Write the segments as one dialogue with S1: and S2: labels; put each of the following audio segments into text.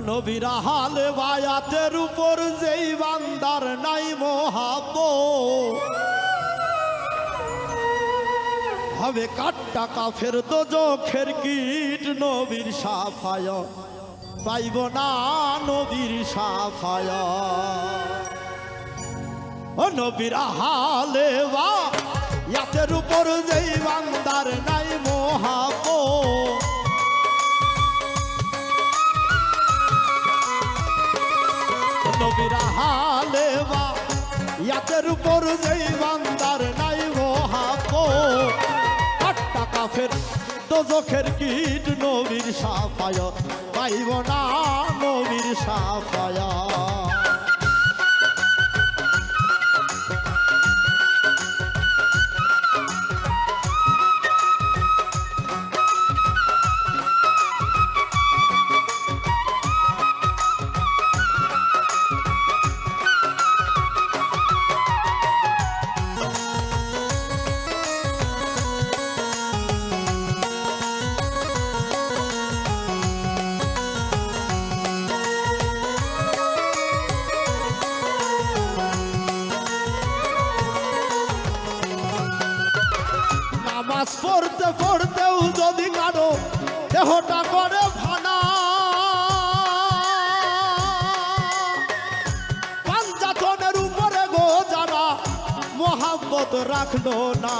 S1: নবীরা হালে বায়াতের উপর যেই বান্দার নাই মহাব হবে কাট্টা কাফের তো চোখের কীট, নবীর সাফায়। পাইব না নবীর সাফায়। ও নবীর হালে বা, ইয়াতের উপর যেই বান্দার নাই মহাব নবীর হালে বা ইয়াতের উপর যেই বান্দার নাই হাকো। আটটা কাফের, দোজখের কীট নবীর সাফায়, পাইব না নবীর সাফায়। নামাজ পড়তে, পড়তেও যদি কারও দেহটা করে ভানা পাঞ্জাতনের উপরে গো যারা মহাব্বত রাখল না।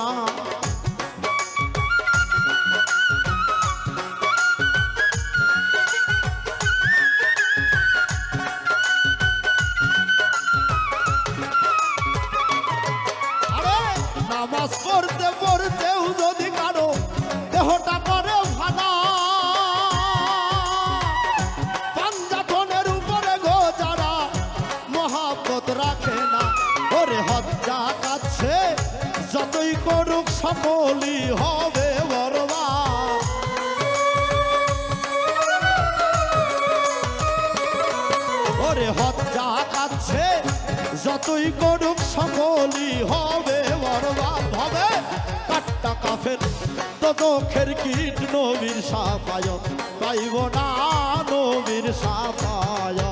S1: নামাজ পড়তে পড়তেও যদি কারও দেহটা করে উপরে গো যারা রাখে না। ওরে হজ্জা কাছে, যতই করুক সকলই হবে বরবা যতই করুক সকলই হবে বরবাদ হবে। কাট্টা কাফের তো চোখের কীট নবীর সাফায় পাইব না নবীর সাফায়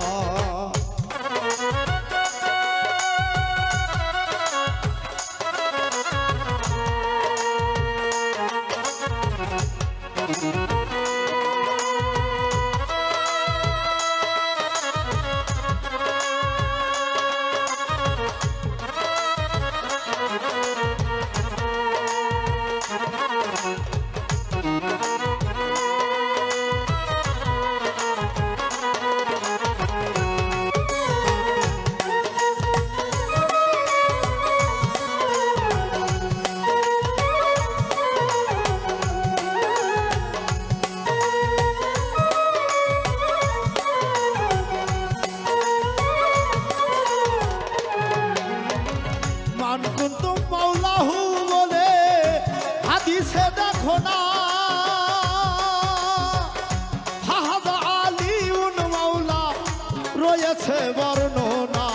S1: রয়েছে বর্ণনা।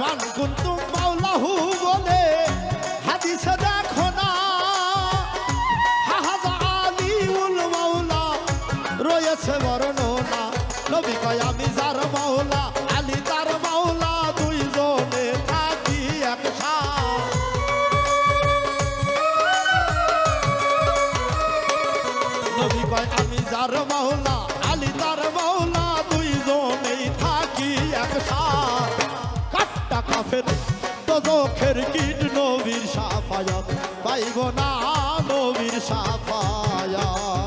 S1: মান কুন্তু যার মাওলা, আলী তার মাওলা, দুইজনেই থাকি একসাথ। কাট্টা কাফের দোজখের কীট, নবীর সাফায়াত। পাইব না নবীর সাফায়াত।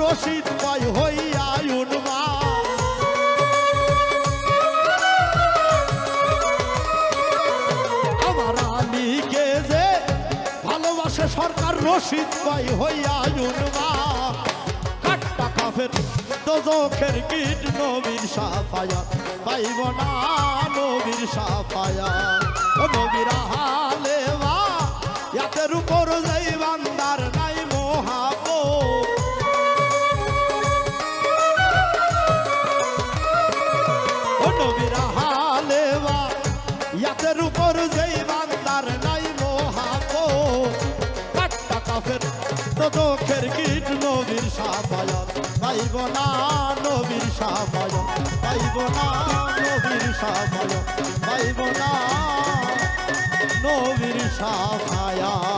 S1: রশিদ পাই হইয়া উন্মা। আমার আলীকে যে ভালোবাসে সরকার, রশিদ পাই হইয়া উন্মা। কাট্টা কাফের, দোজখের কীট, নবীর সাফায়া। পাইব না নবীর সাফায়া। নবীর দোজখের কীট নবীর সাফায়াত পাইব না নবীর সাফায়াত পাইব না নবীর সাফায়াত পাইব না নবীর সাফায়াত